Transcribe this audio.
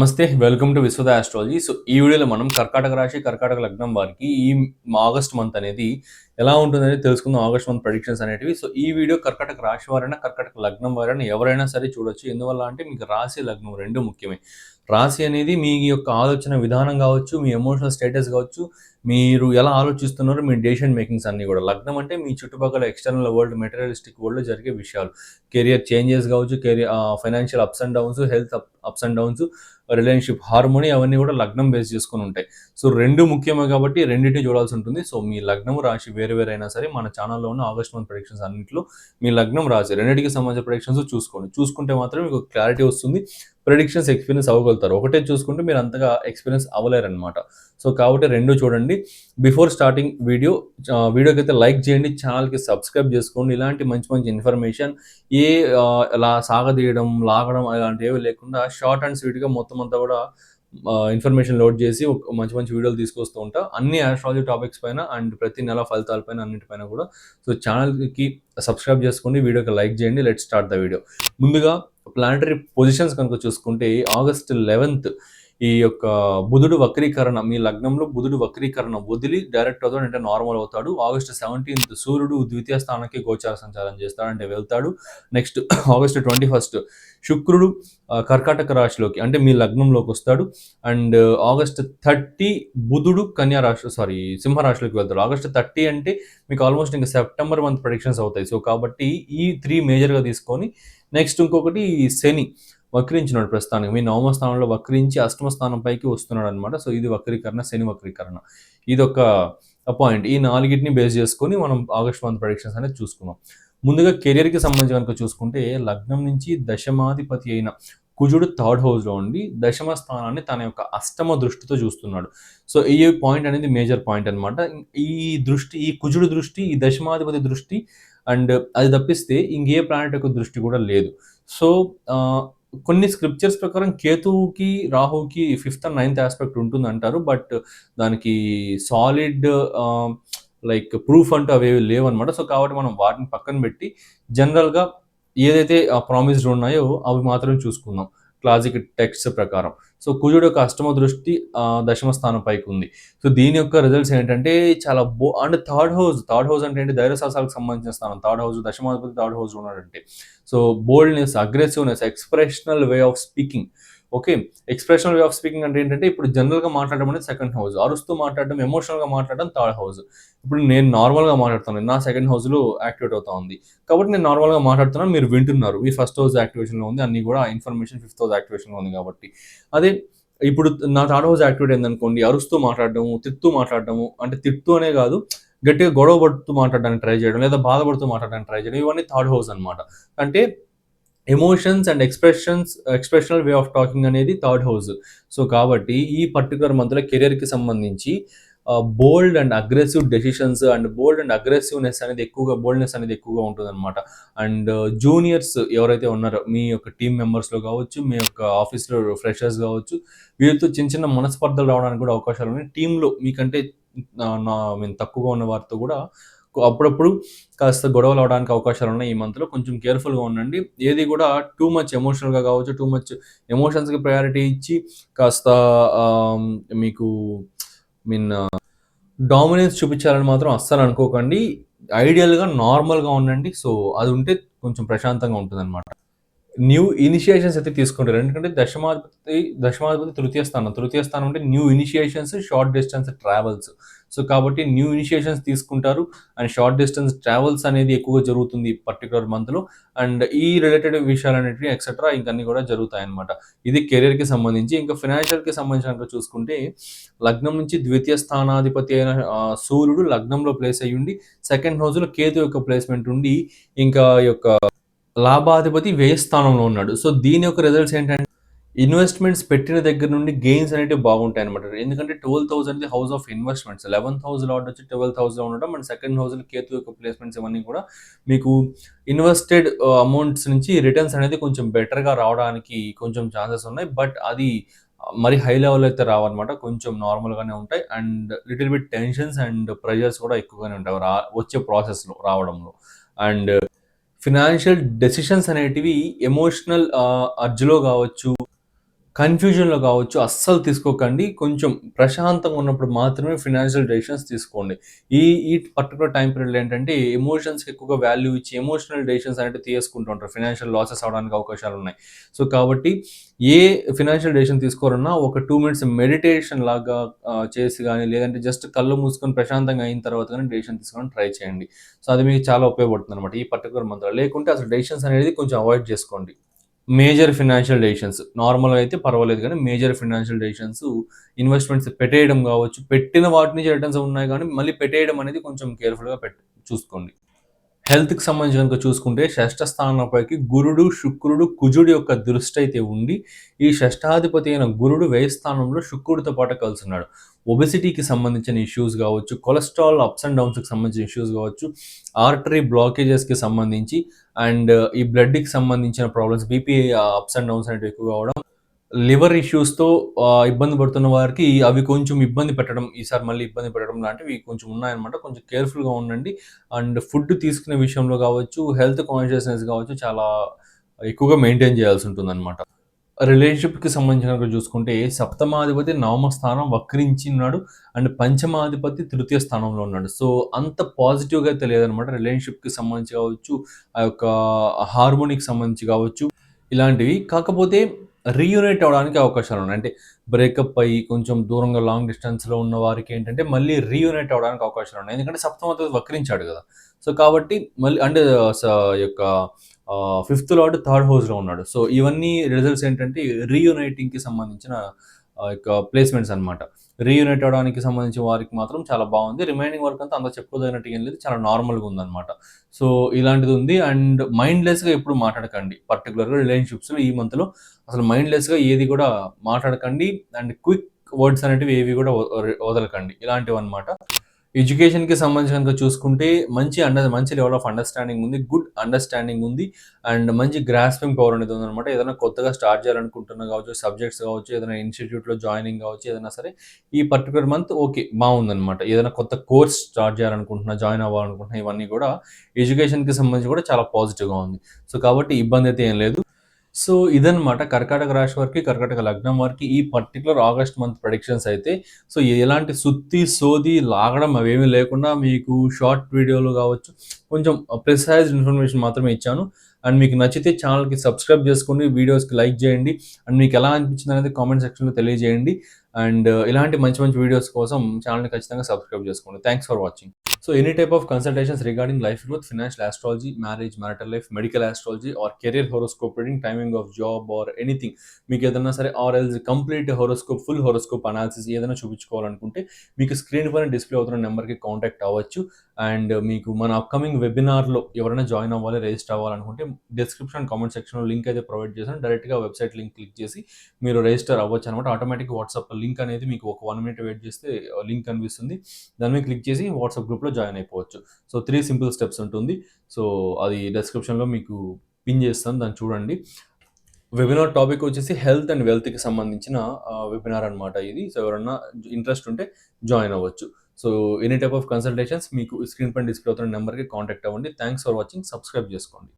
నమస్తే welcome to Vishwada astrology so ఈ వీడియోలో మనం కర్కాటక రాశి కర్కాటక లగ్నం వారికి ఈ ఆగస్ట్ మంత్ అనేది ఎలా ఉంటుందని తెలుసుకుందాం. ఆగస్ట్ మంత్ ప్రొడిక్షన్స్ అనేటివి. సో ఈ వీడియో కర్కాటక రాశి వారైనా కర్కాటక లగ్నం వారైనా ఎవరైనా సరే చూడొచ్చు. ఎందువల్ల అంటే మీకు రాశి లగ్నం రెండు ముఖ్యమే. రాశి అనేది మీ యొక్క ఆలోచన విధానం కావచ్చు మీ ఎమోషనల్ స్టేటస్ కావచ్చు మీరు ఎలా ఆలోచిస్తున్నారో మీ డెసిషన్ మేకింగ్స్ అన్నీ కూడా. లగ్నం అంటే మీ చుట్టుపక్కల ఎక్స్టర్నల్ వరల్డ్ మెటీరియలిస్టిక్ వరల్డ్లో జరిగే విషయాలు. కెరియర్ చేంజెస్ కావచ్చు career financial ups and downs health ups and downs relationship harmony అవన్నీ కూడా లగ్నం బేస్ చేసుకుని ఉంటాయి. సో రెండు ముఖ్యమే కాబట్టి రెండింటిని చూడాల్సి ఉంటుంది. సో మీ లగ్నం రాశి వేరు వేరైనా సరే మన ఛానల్లో ఉన్న ఆగస్ట్ మంత్ ప్రొడిక్షన్స్ అన్నింటిలో మీ లగ్నం రాశి. రెండింటికి సంబంధించిన ప్రొడిక్షన్స్ చూసుకోండి. చూసుకుంటే మాత్రం మీకు క్లారిటీ వస్తుంది. ప్రెడిక్షన్స్ ఎక్స్పీరియన్స్ అవ్వగలుగుతారు. ఒకటే చూసుకుంటే మీరు అంతగా ఎక్స్పీరియన్స్ అవ్వలేరు అనమాట సో కాబట్టి రెండు చూడండి. బిఫోర్ స్టార్టింగ్ వీడియో వీడియోకి అయితే లైక్ చేయండి. ఛానల్కి సబ్స్క్రైబ్ చేసుకోండి. ఇలాంటి మంచి మంచి ఇన్ఫర్మేషన్ ఏ లా సాగదీయడం లాగడం అలాంటివి లేకుండా షార్ట్ అండ్ స్వీట్గా మొత్తం అంతా కూడా ఇన్ఫర్మేషన్ లోడ్ చేసి మంచి మంచి వీడియోలు తీసుకొస్తూ ఉంటా. అన్ని ఆస్ట్రాలజీ టాపిక్స్ పైన అండ్ ప్రతి నెల ఫలితాల పైన అన్నిటిపైన కూడా. సో ఛానల్కి సబ్స్క్రైబ్ చేసుకోండి. వీడియోకి లైక్ చేయండి. లెట్ స్టార్ట్ ద వీడియో ముందుగా ప్లానటరీ పొజిషన్స్ కనుక చూసుకుంటే ఆగస్ట్ లెవెన్త్ ఈ యొక్క బుధుడు వక్రీకరణ మీ లగ్నంలో బుధుడు వక్రీకరణ వదిలి డైరెక్ట్ అవుతాడు అంటే నార్మల్ అవుతాడు. ఆగస్ట్ సెవెంటీన్త్ సూర్యుడు ద్వితీయ స్థానానికి గోచార సంచారం చేస్తాడు అంటే వెళ్తాడు. నెక్స్ట్ ఆగస్ట్ ట్వంటీ ఫస్ట్ శుక్రుడు కర్కాటక రాశిలోకి అంటే మీ లగ్నంలోకి వస్తాడు. అండ్ uh, ఆగస్ట్ థర్టీ బుధుడు కన్యా రాశి సారీ సింహరాశిలోకి వెళ్తాడు. ఆగస్ట్ థర్టీ అంటే మీకు ఆల్మోస్ట్ ఇంకా సెప్టెంబర్ మంత్ ప్రొడిక్షన్స్ అవుతాయి. సో కాబట్టి ఈ త్రీ మేజర్గా తీసుకొని నెక్స్ట్ ఇంకొకటి శని. వక్రించినాడు ప్రస్తుతానికి. మీ నవమ స్థానంలో వక్రించి అష్టమ స్థానం పైకి వస్తున్నాడు అనమాట సో ఇది వక్రీకరణ శని వక్రీకరణ. ఇది ఒక పాయింట్ ఈ నాలుగిటిని బేస్ చేసుకొని మనం ఆగస్ట్ మంత్ ప్రొడిక్షన్స్ అనేది చూసుకున్నాం ముందుగా కెరియర్కి సంబంధించి కనుక చూసుకుంటే లగ్నం నుంచి దశమాధిపతి అయిన కుజుడు థర్డ్ హౌస్లో ఉండి దశమ స్థానాన్ని తన యొక్క అష్టమ దృష్టితో చూస్తున్నాడు. సో ఈ పాయింట్ అనేది మేజర్ పాయింట్ అనమాట ఈ దృష్టి ఈ కుజుడు దృష్టి ఈ దశమాధిపతి దృష్టి అండ్ అది తప్పిస్తే ఇంకే ప్లానెట్ యొక్క దృష్టి కూడా లేదు. సో కొన్ని స్క్రిప్చర్స్ ప్రకారం కేతువుకి రాహుకి ఫిఫ్త్ అండ్ నైన్త్ ఆస్పెక్ట్ ఉంటుంది అంటారు బట్ దానికి సాలిడ్ లైక్ ప్రూఫ్ అంటూ అవేవి లేవన్నమాట. సో కాబట్టి మనం వాటిని పక్కన పెట్టి జనరల్గా ఏదైతే ప్రామిస్డ్ ఉన్నాయో అవి మాత్రమే చూసుకుందాం. క్లాసిక్ టెక్స్ట్ ప్రకారం. సో కుజుడు యొక్క అష్టమ దృష్టి దశమ స్థానం పైకి ఉంది. సో దీని యొక్క రిజల్ట్స్ ఏంటంటే చాలా బో and third house third house అంటే ఏంటి? ధైర్యశాసాలకు సంబంధించిన స్థానం. థర్డ్ హౌస్ దశమాధిపతి థర్డ్ హౌస్ ఉన్నాడంటే. So boldness aggressiveness expressional way of speaking okay expressional way of speaking అంటే ఏంటంటే ఇప్పుడు జనరల్గా మాట్లాడడం అనేది సెకండ్ హౌస్ అరుస్తూ మాట్లాడడం ఎమోషనల్గా మాట్లాడడం థర్డ్ హౌస్ ఇప్పుడు నేను నార్మల్గా మాట్లాడుతున్నాను నా సెకండ్ హౌస్లో యాక్టివేట్ అవుతా ఉంది. కాబట్టి నేను నార్మల్గా మాట్లాడుతున్నాను మీరు వింటున్నారు. మీ ఫస్ట్ హౌస్ యాక్టివేషన్లో ఉంది అన్ని కూడా ఇన్ఫర్మేషన్ ఫిఫ్త్ హౌస్ యాక్టివేషన్లో ఉంది కాబట్టి. అదే ఇప్పుడు నా థర్డ్ హౌస్ యాక్టివేట్ అయిందనుకోండి అరుస్తూ మాట్లాడడము తిట్టు మాట్లాడడము అంటే తిట్టు అనే కాదు గట్టిగా గొడవ పడుతూ మాట్లాడడానికి ట్రై చేయడం లేదా బాధపడుతూ మాట్లాడడానికి ట్రై చేయడం ఇవన్నీ థర్డ్ హౌస్ అనమాట అంటే emotions and expressions expressional way of talking అనేది థర్డ్ హౌస్. సో కాబట్టి ఈ పర్టికులర్ మంత్లో కెరియర్కి సంబంధించి bold and aggressive decisions and bold and aggressiveness అనేది ఎక్కువగా బోల్డ్నెస్ అనేది ఎక్కువగా ఉంటుంది అనమాట అండ్ జూనియర్స్ ఎవరైతే ఉన్నారో మీ యొక్క టీమ్ మెంబర్స్లో కావచ్చు మీ యొక్క ఆఫీస్లో ఫ్రెషర్స్ కావచ్చు వీరితో చిన్న చిన్న మనస్పర్ధలు రావడానికి కూడా అవకాశాలు ఉన్నాయి. టీంలో మీకంటే నా మీన్ తక్కువగా ఉన్న వారితో కూడా అప్పుడప్పుడు కాస్త గొడవలు అవడానికి అవకాశాలు ఉన్నాయి ఈ మంత్లో కొంచెం కేర్ఫుల్గా ఉండండి. ఏది కూడా టూ మచ్ ఎమోషనల్గా కావచ్చు టూ మచ్ ఎమోషన్స్కి ప్రయారిటీ ఇచ్చి కాస్త మీకు మీన్ డామినెన్స్ చూపించాలని మాత్రం అస్సలు అనుకోకండి. ఐడియల్గా నార్మల్గా ఉండండి. సో అది ఉంటే కొంచెం ప్రశాంతంగా ఉంటుందన్నమాట. న్యూ ఇనిషియేషన్స్ అయితే తీసుకుంటారు. ఎందుకంటే దశమాధిపతి దశమాధిపతి తృతీయ స్థానం. తృతీయ స్థానం అంటే new initiations short distance travels. So కాబట్టి న్యూ ఇనిషియేషన్స్ తీసుకుంటారు. అండ్ షార్ట్ డిస్టెన్స్ ట్రావెల్స్ అనేది ఎక్కువగా జరుగుతుంది పర్టికులర్ మంత్లో. అండ్ ఈ రిలేటెడ్ విషయాలు అనేటివి ఎక్సెట్రా ఇంకన్నీ కూడా జరుగుతాయి అనమాట ఇది కెరీర్కి సంబంధించి ఇంకా ఫినాన్షియల్కి సంబంధించిన చూసుకుంటే లగ్నం నుంచి ద్వితీయ స్థానాధిపతి అయిన సూర్యుడు లగ్నంలో ప్లేస్ అయ్యుండి సెకండ్ హౌస్లో కేతు యొక్క ప్లేస్మెంట్ ఉండి ఇంకా యొక్క లాభాధిపతి వ్యయస్థానంలో ఉన్నాడు. సో దీని యొక్క రిజల్ట్స్ ఏంటంటే ఇన్వెస్ట్మెంట్స్ పెట్టిన దగ్గర నుండి గెయిన్స్ అనేవి బాగుంటాయి అనమాట ఎందుకంటే twelve thousand house of investments eleven thousand order వచ్చి ట్వెల్వ్ థౌసండ్ ఉండడం అండ్ సెకండ్ హౌస్లో కేతు యొక్క ప్లేస్మెంట్స్ ఇవన్నీ కూడా మీకు ఇన్వెస్టెడ్ అమౌంట్స్ uh, నుంచి రిటర్న్స్ అనేది కొంచెం బెటర్గా రావడానికి కొంచెం ఛాన్సెస్ ఉన్నాయి. బట్ అది uh, మరి హై లెవెల్ అయితే రావన్నమాట. కొంచెం నార్మల్గానే ఉంటాయి. And little bit tensions and pressures కూడా ఎక్కువగానే ఉంటాయి. రా వచ్చే ప్రాసెస్లో రావడంలో. అండ్ ఫినాన్షియల్ డెసిషన్స్ అనేటివి ఎమోషనల్ అర్జ్లో కావచ్చు కన్‌ఫ్యూజన్‌లో కావచ్చు అస్సలు తీసుకోకండి. కొంచెం ప్రశాంతంగా ఉన్నప్పుడు మాత్రమే ఫినాన్షియల్ డెసిషన్స్ తీసుకోండి. ఈ ఈ పర్టికులర్ టైం పీరియడ్ ఏంటంటే ఎమోషన్స్‌కి ఎక్కువగా వాల్యూ ఇచ్చి ఎమోషనల్ డెసిషన్స్ అనేవి తీసుకుంటూ ఉంటారు. ఫినాన్షియల్ లాసెస్ అవ్వడానికి అవకాశాలున్నాయి. సో, కాబట్టి ఏ ఫినాన్షియల్ డెసిషన్ తీసుకోరన్నా ఒక టూ మినిట్స్ మెడిటేషన్ లాగా చేసి కానీ లేదంటే జస్ట్ కళ్ళు మూసుకొని ప్రశాంతంగా అయిన తర్వాత కానీ డెసిషన్ తీసుకొని ట్రై చేయండి. సో, అది మీకు చాలా ఉపయోగపడుతుంది అనమాట ఈ పర్టికులర్ మంత్‌లో. లేకుంటే అసలు డెసిషన్స్ అనేది కొంచెం అవాయిడ్ చేసుకోండి. మేజర్ ఫినాన్షియల్ డెసిషన్స్ నార్మల్‌గా అయితే పర్వాలేదు కానీ మేజర్ ఫినాన్షియల్ డెసిషన్స్ ఇన్వెస్ట్‌మెంట్స్ పెట్టేయడం కావచ్చు పెట్టిన వాటి నుంచి రిటర్న్స్ ఉన్నాయి కానీ మళ్ళీ పెట్టేయడం అనేది కొంచెం కేర్‌ఫుల్‌గా పెట్ చూసుకోండి. హెల్త్‌కి సంబంధించి గనుక చూసుకుంటే షష్ఠ స్థానంపైకి గురుడు, శుక్రుడు, కుజుడు యొక్క దృష్టి అయితే ఉండి, ఈ షష్టాధిపతి అయిన గురుడు వ్యయ స్థానంలో శుక్రుడితో పాటు కలిసున్నాడు. ఒబెసిటీకి సంబంధించిన ఇష్యూస్ కావచ్చు కొలెస్ట్రాల్ అప్స్ అండ్ డౌన్స్‌కి సంబంధించిన ఇష్యూస్ కావచ్చు ఆర్టరీ బ్లాకేజెస్‌కి సంబంధించి అండ్ ఈ బ్లడ్‌కి సంబంధించిన problems BP ups and downs అనేటివి ఎక్కువ కావడం లివర్ ఇష్యూస్‌తో ఇబ్బంది పడుతున్న వారికి అవి కొంచెం ఇబ్బంది పెట్టడం, ఈసారి మళ్ళీ ఇబ్బంది పెట్టడం లాంటివి కొంచెం ఉన్నాయన్నమాట. కొంచెం కేర్‌ఫుల్‌గా ఉండండి. అండ్ ఫుడ్ తీసుకునే విషయంలో కావచ్చు హెల్త్ కాన్షియస్‌నెస్ కావచ్చు చాలా ఎక్కువగా మెయింటైన్ చేయాల్సి ఉంటుందన్నమాట. రిలేషన్‌షిప్‌కి సంబంధించిన చూసుకుంటే సప్తమాధిపతి నవమ స్థానం వక్రించి ఉన్నాడు. అండ్ పంచమాధిపతి తృతీయ స్థానంలో ఉన్నాడు. సో, అంత పాజిటివ్‌గా అయితే రిలేషన్‌షిప్‌కి సంబంధించి కావచ్చు, ఆ యొక్క హార్మోనిక్ సంబంధించి కావచ్చు, ఇలాంటివి. కాకపోతే రీయూనైట్ అవ్వడానికి అవకాశాలున్నాయి. అంటే బ్రేకప్ అయ్యి కొంచెం దూరంగా లాంగ్ డిస్టెన్స్‌లో ఉన్న వారికి ఏంటంటే మళ్ళీ రీయూనైట్ అవ్వడానికి అవకాశాలున్నాయి. ఎందుకంటే సప్తమాధిపతి వక్రించాడు కదా సో, కాబట్టి మళ్ళీ అంటే స యొక్క ఫిఫ్త్ లార్డ్ థర్డ్ హౌస్‌లో ఉన్నాడు. సో, ఇవన్నీ రిజల్ట్స్ ఏంటంటే రీయునైటింగ్కి సంబంధించిన యొక్క ప్లేస్‌మెంట్స్ అన్నమాట. రీయూనైట్ అవ్వడానికి సంబంధించిన వారికి మాత్రం చాలా బాగుంది రిమైనింగ్ వర్క్ అంతా అంత చెప్పుకోదగినట్టు ఏం లేదు. చాలా నార్మల్‌గా ఉందన్నమాట. సో, ఇలాంటిది ఉంది. అండ్ మైండ్‌లెస్‌గా ఎప్పుడు మాట్లాడకండి. పర్టికులర్గా రిలేషన్‌షిప్స్‌లో ఈ మంత్‌లో అసలు మైండ్‌లెస్‌గా ఏది కూడా మాట్లాడకండి. అండ్ క్విక్ వర్డ్స్ అనేటివి ఏవి కూడా వదలకండి ఇలాంటివి అనమాట ఎడ్యుకేషన్‌కి సంబంధించి కనుక చూసుకుంటే మంచి అండర్ మంచి లెవెల్ ఆఫ్ అండర్‌స్టాండింగ్ ఉంది. గుడ్ అండర్‌స్టాండింగ్ ఉంది. అండ్ మంచి గ్రాస్పింగ్ పవర్ అనేది ఉందన్నమాట. ఏదైనా కొత్తగా స్టార్ట్ చేయాలనుకుంటున్నా కావచ్చు, సబ్జెక్ట్స్ కావచ్చు, ఏదైనా ఇన్‌స్టిట్యూట్‌లో జాయినింగ్ కావచ్చు, ఏదైనా సరే ఈ పర్టిక్యులర్ మంత్ ఓకే. బాగుందన్నమాట ఏదైనా కొత్త కోర్స్ స్టార్ట్ చేయాలనుకుంటున్నా, జాయిన్ అవ్వాలనుకుంటున్నా ఇవన్నీ కూడా ఎడ్యుకేషన్‌కి సంబంధించి కూడా చాలా పాజిటివ్‌గా ఉంది. సో, కాబట్టి ఇబ్బంది అయితే ఏం లేదు. సో, ఇదన్నమాట కర్కాటక రాశి వారికి, కర్కాటక లగ్నం వారికి ఈ పర్టిక్యులర్ ఆగస్ట్ మంత్ ప్రొడిక్షన్స్ అయితే. సో, ఎలాంటి సుత్తి, సోది, లాగడం అవేమీ లేకుండా మీకు షార్ట్ వీడియోలు కావచ్చు, కొంచెం ప్రిసైజ్ ఇన్ఫర్మేషన్ మాత్రమే ఇచ్చాను. అండ్ మీకు నచ్చితే ఛానల్కి సబ్స్క్రైబ్ చేసుకోండి. వీడియోస్‌కి లైక్ చేయండి. అండ్ మీకు ఎలా అనిపించింది అనేది కామెంట్ సెక్షన్‌లో తెలియజేయండి. అండ్ uh, ఇలాంటి మంచి మంచి వీడియోస్ కోసం ఛానల్ని ఖచ్చితంగా సబ్స్క్రైబ్ చేసుకోండి. Thanks for watching. So, any type of consultations regarding life growth, financial astrology, marriage, marital life, medical astrology or career horoscope reading, timing of job or anything మీకు ఏదైనా సరే or else complete horoscope, full horoscope analysis ఏదైనా చూపించుకోవాలనుకుంటే మీకు screen పైన display అవుతున్న నెంబర్కి contact అవ్వచ్చు. అండ్ మీకు మన అప్‌కమింగ్ వెబినార్‌లో ఎవరైనా జాయిన్ అవ్వాలి, రిజిస్టర్ అవ్వాలనుకుంటే డిస్క్రిప్షన్, కామెంట్ సెక్షన్‌లో లింక్ అయితే ప్రొవైడ్ చేశాను. డైరెక్ట్‌గా వెబ్‌సైట్ లింక్ క్లిక్ చేసి మీరు రిజిస్టర్ అవ్వచ్చు అనమాట ఆటోమేటిక్ వాట్సాప్ లింక్ లింక్ అనేది మీకు ఒక వన్ మినిట్ వెయిట్ చేస్తే లింక్ కనిపిస్తుంది. దాని మీద క్లిక్ చేసి వాట్సాప్ గ్రూప్‌లో జాయిన్ అయిపోవచ్చు. సో, త్రీ సింపుల్ స్టెప్స్ ఉంటుంది. సో, అది డిస్క్రిప్షన్‌లో మీకు పిన్ చేస్తాను. దాన్ని చూడండి. వెబినార్ టాపిక్ వచ్చేసి హెల్త్ అండ్ వెల్త్‌కి సంబంధించిన వెబినార్ అనమాట ఇది. సో, ఎవరన్నా ఇంట్రెస్ట్ ఉంటే జాయిన్ అవ్వచ్చు. So, any type of consultations మీకు స్క్రీన్ పైన డిస్‌ప్లే అవుతున్న నెంబర్కి కాంటాక్ట్ అవ్వండి. Thanks for watching. సబ్స్క్రైబ్ చేసుకోండి.